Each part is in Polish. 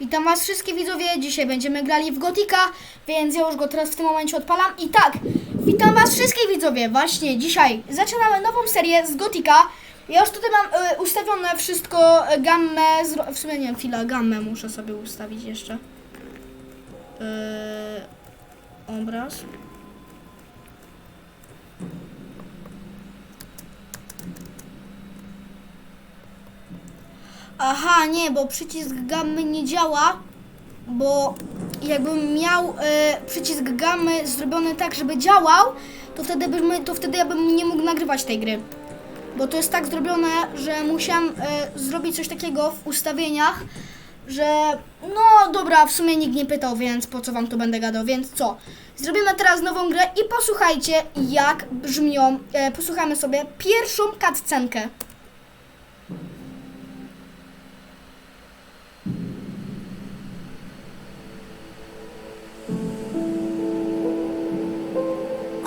Witam was wszystkich widzowie, dzisiaj będziemy grali w Gotika, więc ja już go teraz w tym momencie odpalam. I tak, witam was wszystkich widzowie, właśnie dzisiaj zaczynamy nową serię z Gotika. Ja już tutaj mam y, ustawione wszystko, y, w sumie nie chwila, gammę muszę sobie ustawić jeszcze. Yy, obraz. Aha, nie, bo przycisk gammy nie działa, bo jakbym miał e, przycisk gammy zrobiony tak, żeby działał, to wtedy, bym, to wtedy ja bym nie mógł nagrywać tej gry. Bo to jest tak zrobione, że musiałem e, zrobić coś takiego w ustawieniach, że no dobra, w sumie nikt nie pytał, więc po co wam to będę gadał, więc co? Zrobimy teraz nową grę i posłuchajcie jak brzmią, e, posłuchamy sobie pierwszą cutscenkę.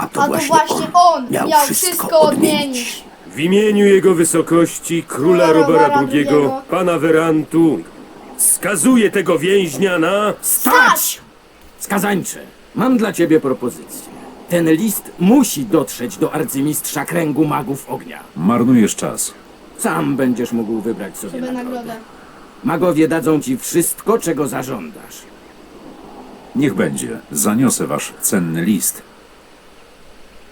A to, A to właśnie, on, miał, miał wszystko, odmienić. W imieniu jego wysokości, króla Robera II, pana Werantu, skazuję tego więźnia na... Stać! Skazańcze, mam dla ciebie propozycję. Ten list musi dotrzeć do arcymistrza kręgu magów ognia. Marnujesz czas. Sam będziesz mógł wybrać sobie, Sobie nagrodę. nagrodę. Magowie dadzą ci wszystko, czego zażądasz. Niech będzie. Zaniosę wasz cenny list.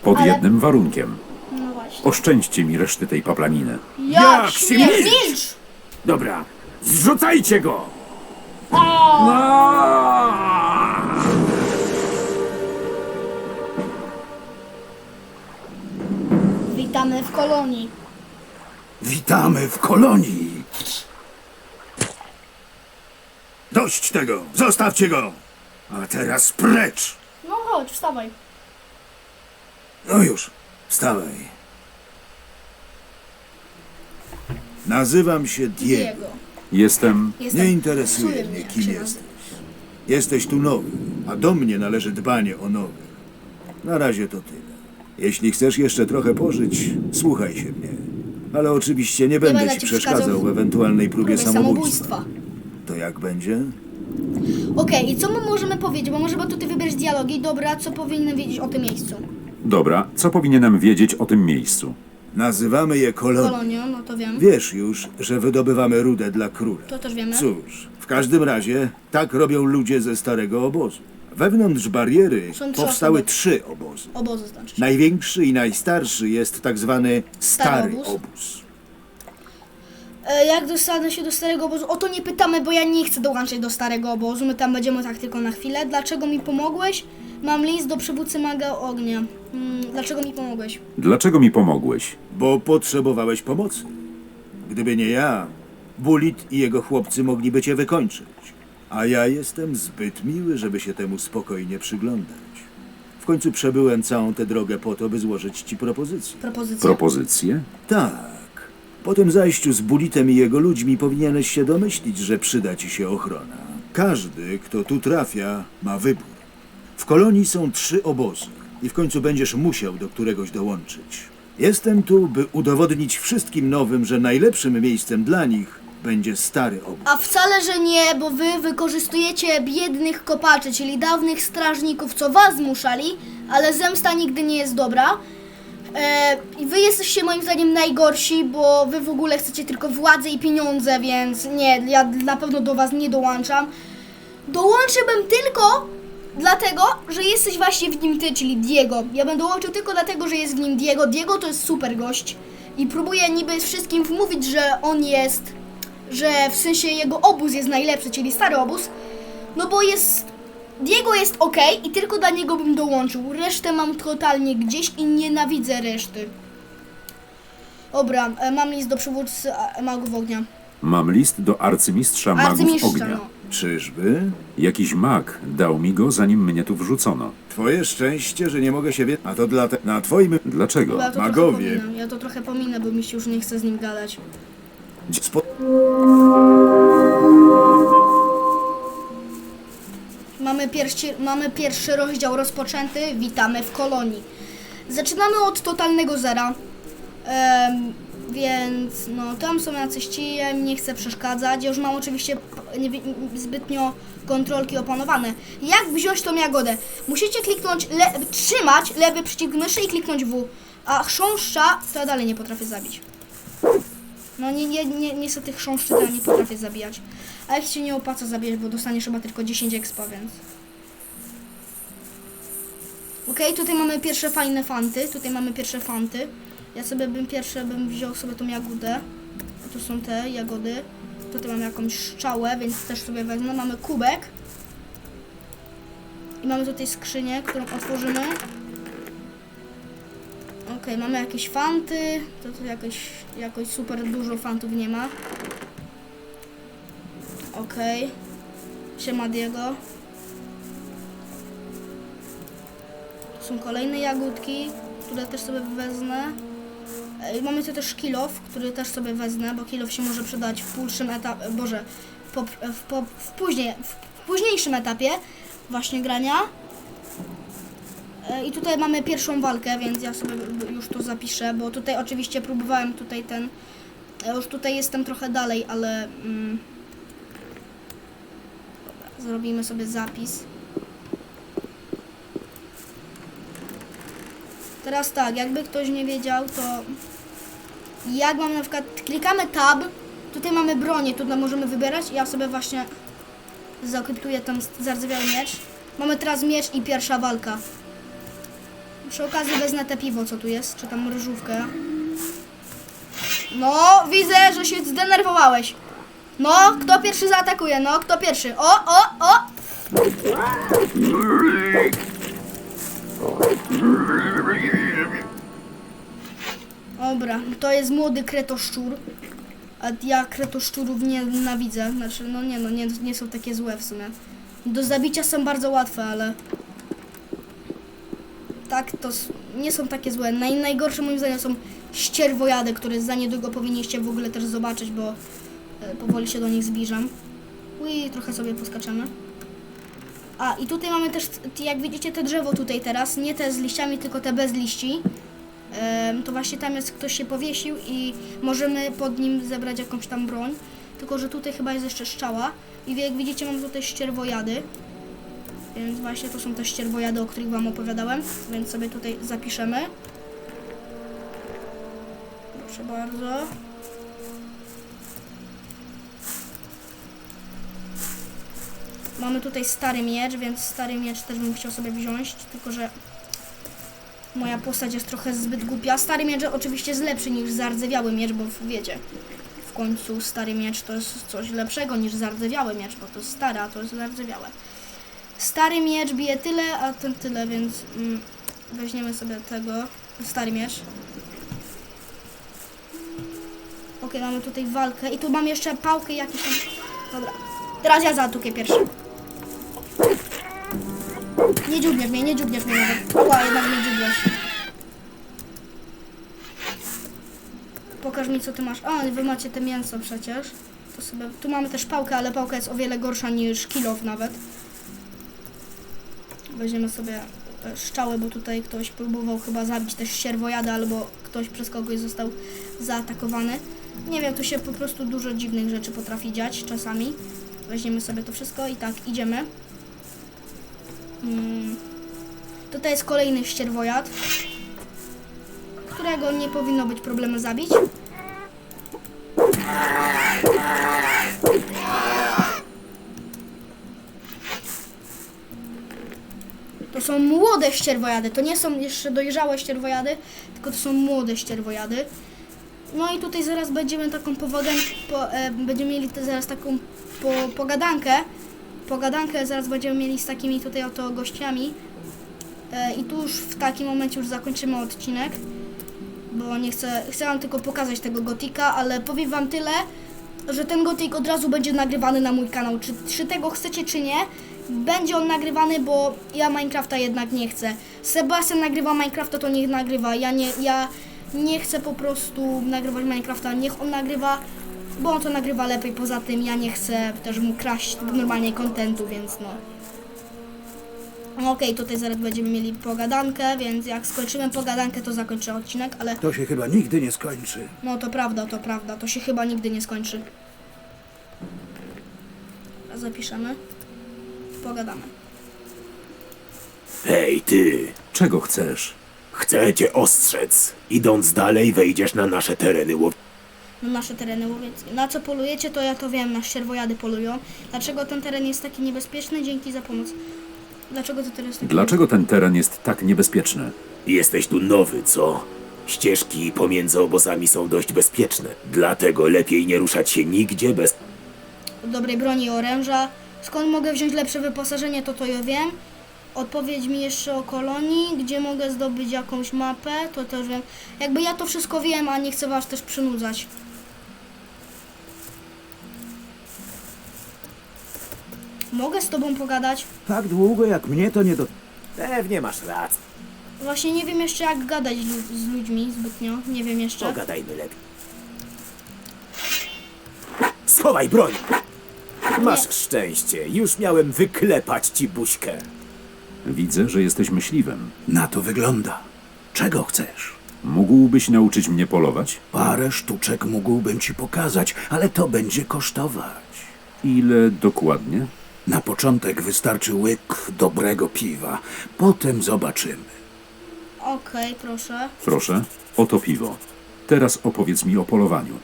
Pod Ale- jednym warunkiem. No właśnie. Oszczędźcie mi reszty tej paplaniny. Jak, Jak śmie- śmiesz! milcz! Dobra, zrzucajcie go! Witamy w kolonii. Witamy w kolonii. Dość tego! Zostawcie go! A teraz precz! No chodź, wstawaj. No już, wstawaj. Nazywam się Diego. Diego. Jestem. Jestem... Nie interesuje mnie, kim jesteś. Jesteś tu nowy, a do mnie należy dbanie o nowych. Na razie to tyle. Jeśli chcesz jeszcze trochę pożyć, słuchaj się mnie. Ale oczywiście nie będę będę ci ci przeszkadzał przeszkadzał w ewentualnej próbie Próbie samobójstwa. samobójstwa. To jak będzie? Okej, i co my możemy powiedzieć? Bo możemy tutaj wybrać dialogi. Dobra, co powinny wiedzieć o tym miejscu? Dobra, co powinienem wiedzieć o tym miejscu? Nazywamy je kolonią. Kolonią, no to wiem. Wiesz już, że wydobywamy rudę dla króla. To też wiemy. Cóż, w każdym razie tak robią ludzie ze starego obozu. Wewnątrz bariery Są trzy powstały osoby. trzy obozy. Obozy znaczy. Największy i najstarszy jest tak zwany stary obóz. obóz. E, jak dostanę się do starego obozu? O to nie pytamy, bo ja nie chcę dołączyć do starego obozu. My tam będziemy tak tylko na chwilę. Dlaczego mi pomogłeś? Mam list do przywódcy maga ognia. Mm, dlaczego mi pomogłeś? Dlaczego mi pomogłeś? Bo potrzebowałeś pomocy. Gdyby nie ja, Bulit i jego chłopcy mogliby cię wykończyć. A ja jestem zbyt miły, żeby się temu spokojnie przyglądać. W końcu przebyłem całą tę drogę po to, by złożyć ci propozycję. Propozycja. Propozycje? Tak. Po tym zajściu z Bulitem i jego ludźmi powinieneś się domyślić, że przyda ci się ochrona. Każdy, kto tu trafia, ma wybór. W kolonii są trzy obozy i w końcu będziesz musiał do któregoś dołączyć. Jestem tu, by udowodnić wszystkim nowym, że najlepszym miejscem dla nich będzie stary obóz. A wcale, że nie, bo wy wykorzystujecie biednych kopaczy, czyli dawnych strażników, co was zmuszali, ale zemsta nigdy nie jest dobra. E, I wy jesteście moim zdaniem najgorsi, bo wy w ogóle chcecie tylko władzę i pieniądze, więc nie, ja na pewno do was nie dołączam. Dołączyłbym tylko dlatego, że jesteś właśnie w nim ty, czyli Diego. Ja bym dołączył tylko dlatego, że jest w nim Diego. Diego to jest super gość i próbuję niby wszystkim wmówić, że on jest że w sensie jego obóz jest najlepszy, czyli stary obóz, no bo jest. Diego jest ok i tylko dla niego bym dołączył. Resztę mam totalnie gdzieś i nienawidzę reszty. Dobra, e, mam list do przywódcy e, magów ognia. Mam list do arcymistrza magów Arcymistrza, ognia. no. Czyżby? Jakiś mag dał mi go, zanim mnie tu wrzucono. Twoje szczęście, że nie mogę się wie... A to dla te... Na twoim... Dlaczego? Ja to Magowie. trochę pominę, ja to trochę pominę, bo mi się już nie chce z nim gadać. Spo... Mamy pierwszy, mamy pierwszy rozdział rozpoczęty. Witamy w kolonii. Zaczynamy od totalnego zera. Em, więc no, tam są jacyś ci, ja im nie chcę przeszkadzać. Ja już mam oczywiście nie, zbytnio kontrolki opanowane. Jak wziąć tą jagodę? Musicie kliknąć, le, trzymać lewy przycisk myszy i kliknąć W. A chrząszcza to ja dalej nie potrafię zabić. No nie, nie, nie, niestety chrząszczy to ja nie potrafię zabijać. A jak się nie opłaca zabijać, bo dostaniesz chyba tylko 10 expa, więc... Okej, tutaj mamy pierwsze fajne fanty, tutaj mamy pierwsze fanty. Ja sobie bym pierwsze bym wziął sobie tą jagodę. Tu są te jagody. Tutaj mamy jakąś szczałę, więc też sobie wezmę. Mamy kubek. I mamy tutaj skrzynię, którą otworzymy. Okej, mamy jakieś fanty. To tu jakoś, jakoś super dużo fantów nie ma. Okej. Siema Diego. Są kolejne jagódki, które też sobie wezmę. E, Mamy tu też kilof, który też sobie wezmę, bo kilof się może przydać w późniejszym etapie, boże, po, w, po, w, później, w późniejszym etapie właśnie grania. E, I tutaj mamy pierwszą walkę, więc ja sobie już to zapiszę, bo tutaj oczywiście próbowałem tutaj ten, już tutaj jestem trochę dalej, ale mm, zrobimy sobie zapis. Teraz tak, jakby ktoś nie wiedział, to jak mam na przykład, klikamy tab, tutaj mamy bronię, tutaj możemy wybierać ja sobie właśnie zakryptuję ten zardzewiały miecz. Mamy teraz miecz i pierwsza walka. Przy okazji wezmę te piwo, co tu jest, czy tam ryżówkę. No, widzę, że się zdenerwowałeś. No, kto pierwszy zaatakuje? No, kto pierwszy? O, o, o! Dobra, to jest młody kretoszczur. A ja kretoszczurów nie nienawidzę. Znaczy, no nie no, nie, nie są takie złe w sumie. Do zabicia są bardzo łatwe, ale... Tak, to nie są takie złe. Naj, najgorsze moim zdaniem są ścierwojady, które za niedługo powinniście w ogóle też zobaczyć, bo powoli się do nich zbliżam. Ui, trochę sobie poskaczemy. A, i tutaj mamy też, jak widzicie, te drzewo tutaj teraz, nie te z liściami, tylko te bez liści. To właśnie tam jest, ktoś się powiesił i możemy pod nim zebrać jakąś tam broń. Tylko, że tutaj chyba jest jeszcze szczała. I jak widzicie, mam tutaj ścierwojady. Więc właśnie to są te ścierwojady, o których Wam opowiadałem. Więc sobie tutaj zapiszemy. Proszę bardzo. Mamy tutaj stary miecz, więc stary miecz też bym chciał sobie wziąć, tylko że moja postać jest trochę zbyt głupia. Stary miecz oczywiście jest lepszy niż zardzewiały miecz, bo wiecie, w końcu stary miecz to jest coś lepszego niż zardzewiały miecz, bo to jest stary, a to jest zardzewiałe. Stary miecz bije tyle, a ten tyle, więc mm, weźmiemy sobie tego. Stary miecz. Okej, mamy tutaj walkę i tu mam jeszcze pałkę jakieś tam. Dobra. Teraz ja zaatukę pierwszy. Nie dziubniesz mnie, nie dziubniesz mnie nawet. Ła, jednak nie dziubniesz. Pokaż mi co ty masz. A, wy macie te mięso przecież. To sobie... Tu mamy też pałkę, ale pałka jest o wiele gorsza niż kilof nawet. Weźmiemy sobie e, szczały, bo tutaj ktoś próbował chyba zabić też sierwojada, albo ktoś przez kogoś został zaatakowany. Nie wiem, tu się po prostu dużo dziwnych rzeczy potrafi dziać czasami. Weźmiemy sobie to wszystko i tak idziemy. Mm. Tutaj jest kolejny ścierwojad, którego nie powinno być problemu zabić. To są młode ścierwojady, to nie są jeszcze dojrzałe ścierwojady, tylko to są młode ścierwojady. No i tutaj zaraz będziemy taką powadę, po, e, będziemy mieli zaraz taką po, pogadankę. Pogadankę zaraz będziemy mieli z takimi tutaj oto gościami. E, I tu już w takim momencie już zakończymy odcinek. Bo nie chcę, chcę wam tylko pokazać tego gotika, ale powiem wam tyle, że ten gotik od razu będzie nagrywany na mój kanał. Czy, czy tego chcecie, czy nie? Będzie on nagrywany, bo ja Minecrafta jednak nie chcę. Sebastian nagrywa Minecrafta, to niech nagrywa. Ja nie, ja nie chcę po prostu nagrywać Minecrafta, niech on nagrywa, bo on to nagrywa lepiej. Poza tym ja nie chcę też mu kraść normalnie kontentu, więc no. Okej, tutaj zaraz będziemy mieli pogadankę, więc jak skończymy pogadankę, to zakończę odcinek, ale To się chyba nigdy nie skończy. no to prawda, to prawda, to się chyba nigdy nie skończy. A Zapiszemy. Pogadamy. Hej, ty! Czego chcesz? Chcę cię ostrzec. Idąc dalej, wejdziesz na nasze tereny łow... na nasze tereny łowieckie. Na co polujecie, to ja to wiem, na ścierwojady polują. Dlaczego ten teren jest taki niebezpieczny? Dzięki za pomoc. Dlaczego to teren jest taki Dlaczego ten teren jest tak niebezpieczny? Jesteś tu nowy, co? Ścieżki pomiędzy obozami są dość bezpieczne. Dlatego lepiej nie ruszać się nigdzie bez... dobrej broni i oręża. Skąd mogę wziąć lepsze wyposażenie, to to ja wiem. Odpowiedź mi jeszcze o kolonii, gdzie mogę zdobyć jakąś mapę, to też wiem. Jakby ja to wszystko wiem, a nie chcę was też przynudzać. Mogę z tobą pogadać? Tak długo jak mnie to nie do... Pewnie masz rację. Właśnie nie wiem jeszcze jak gadać lu- z ludźmi zbytnio. Nie wiem jeszcze. Pogadajmy lepiej. Schowaj broń! Masz szczęście, już miałem wyklepać ci buźkę. Widzę, że jesteś myśliwym. Na to wygląda. Czego chcesz? Mógłbyś nauczyć mnie polować? Parę sztuczek mógłbym ci pokazać, ale to będzie kosztować. Ile dokładnie? Na początek wystarczy łyk dobrego piwa. Potem zobaczymy. Okej, proszę. Proszę, oto piwo. Teraz opowiedz mi o polowaniu.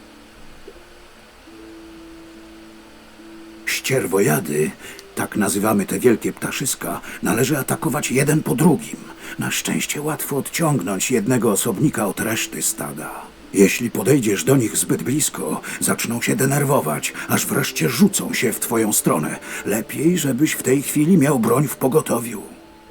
Ścierwojady, tak nazywamy te wielkie ptaszyska, należy atakować jeden po drugim. Na szczęście łatwo odciągnąć jednego osobnika od reszty stada. Jeśli podejdziesz do nich zbyt blisko, zaczną się denerwować, aż wreszcie rzucą się w twoją stronę. Lepiej, żebyś w tej chwili miał broń w pogotowiu.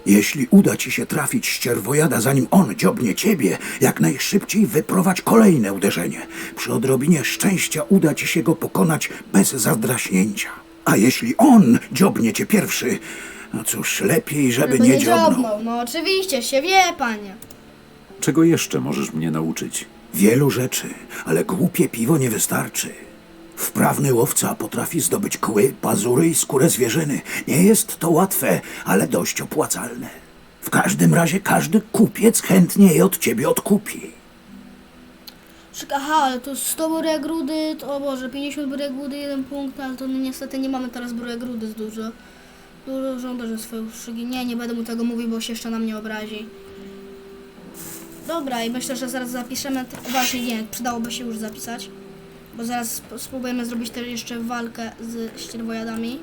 Jeśli uda ci się trafić ścierwojada, zanim on dziobnie ciebie, jak najszybciej wyprowadź kolejne uderzenie. Przy odrobinie szczęścia uda ci się go pokonać bez zadraśnięcia. A jeśli on dziobnie cię pierwszy, no cóż, lepiej, żeby Żeby nie dziobnął. dziobnął. No oczywiście, się wie, panie. Czego jeszcze możesz mnie nauczyć? Wielu rzeczy, ale głupie piwo nie wystarczy. Wprawny łowca potrafi zdobyć kły, pazury i skórę zwierzyny. Nie jest to łatwe, ale dość opłacalne. W każdym razie każdy kupiec chętnie je od ciebie odkupi. Szyk- Aha, ale to 100 burek rudy, to o Boże, 50 burek rudy, jeden punkt, ale to niestety nie mamy teraz burek rudy z dużo. Dużo żąda, że swoją szygi. Nie, nie będę mu tego mówił, bo się jeszcze na mnie obrazi. Dobra, i myślę, że zaraz zapiszemy. Właśnie nie, przydałoby się już zapisać. Bo zaraz spróbujemy zrobić też jeszcze walkę z ścierwojadami.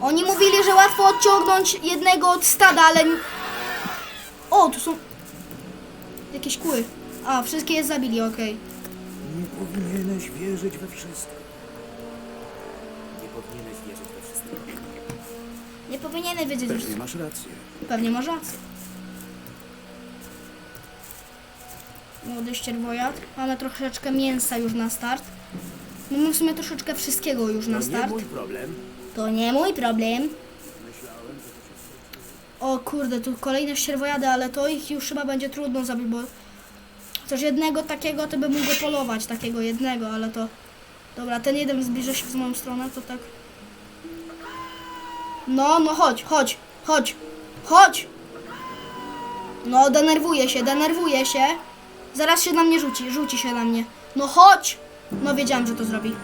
Oni mówili, że łatwo odciągnąć jednego od stada, ale... O, tu są... Jakieś kły. A, wszystkie je zabili, okej. Okay. Nie powinieneś wierzyć we wszystko. Nie powinienem wiedzieć, że... Pewnie masz rację. Pewnie masz rację. Młody ścierwojad. Mamy troszeczkę mięsa już na start. Mamy w sumie troszeczkę wszystkiego już na To nie start. mój problem. To nie mój problem. O kurde, tu kolejne ścierwojady, ale to ich już chyba będzie trudno zabić, bo coś jednego takiego to bym mógł polować, takiego jednego, ale to... Dobra, ten jeden zbliża się w moją stronę, to tak... No, no chodź, chodź, chodź, chodź! No, denerwuje się, denerwuje się. Zaraz się na mnie rzuci, rzuci się na mnie. No chodź! No wiedziałam, że to zrobi.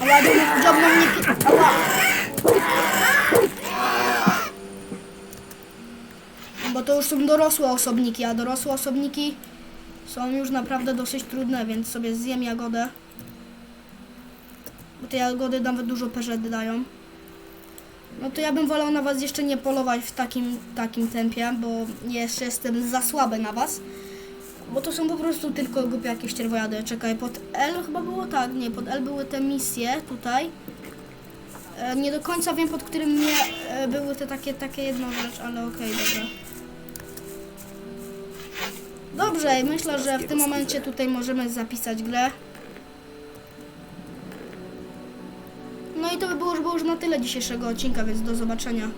Ała, dziobnął- mnie... Ała! Bo to już są dorosłe osobniki, a dorosłe osobniki są już naprawdę dosyć trudne, więc sobie zjem jagodę. Bo te jagody nawet dużo perzedy dają. No to ja bym wolał na was jeszcze nie polować w takim, takim tempie, bo jeszcze jestem za słaby na was. Bo to są po prostu tylko głupie jakieś czerwojady. Czekaj, pod L chyba było tak, nie, pod L były te misje tutaj. E, nie do końca wiem pod którym nie e, były te takie, takie jedną rzecz, ale okej, dobra. Dobrze, myślę, że w tym momencie tutaj możemy zapisać grę. Na tyle dzisiejszego odcinka, więc do zobaczenia